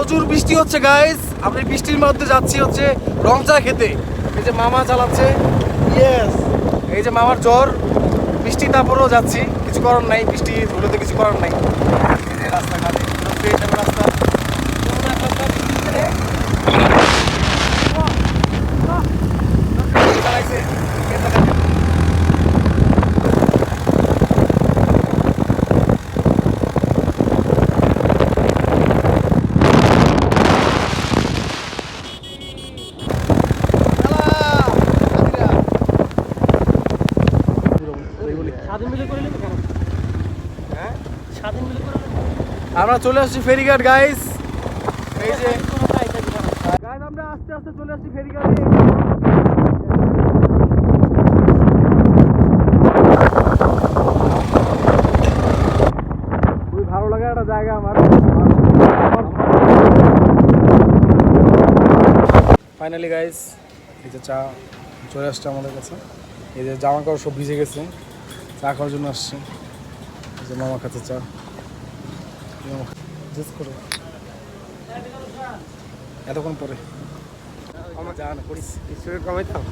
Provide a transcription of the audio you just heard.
প্রচুর বৃষ্টি হচ্ছে গাইস আমরা বৃষ্টির মধ্যে যাচ্ছি হচ্ছে রং চা খেতে। এই যে মামা চালাচ্ছে। ইয়েস এই যে মামার জ্বর। বৃষ্টি তারপরেও যাচ্ছি। কিছু করার নাই বৃষ্টি ধুলোতে কিছু করার নাই। রাস্তাঘাটে। রাস্তা। হ্যাঁ? আমরা চলে আসছি ফেরিঘাট গাইস এই যে গাইস আমরা আস্তে আস্তে চলে আসছি ফেরিঘাটে। খুবই ভালো লাগে একটা জায়গা আমার। ফাইনালি গাইস এই যে চা চলে আসছে আমাদের কাছে। এই যে জামা কাপড় সব ভিজে গেছে। চা খাওয়ার জন্য আসছে। যে মামা খাচ্ছে চা। করে। এতক্ষণ পরে। কমাইতাম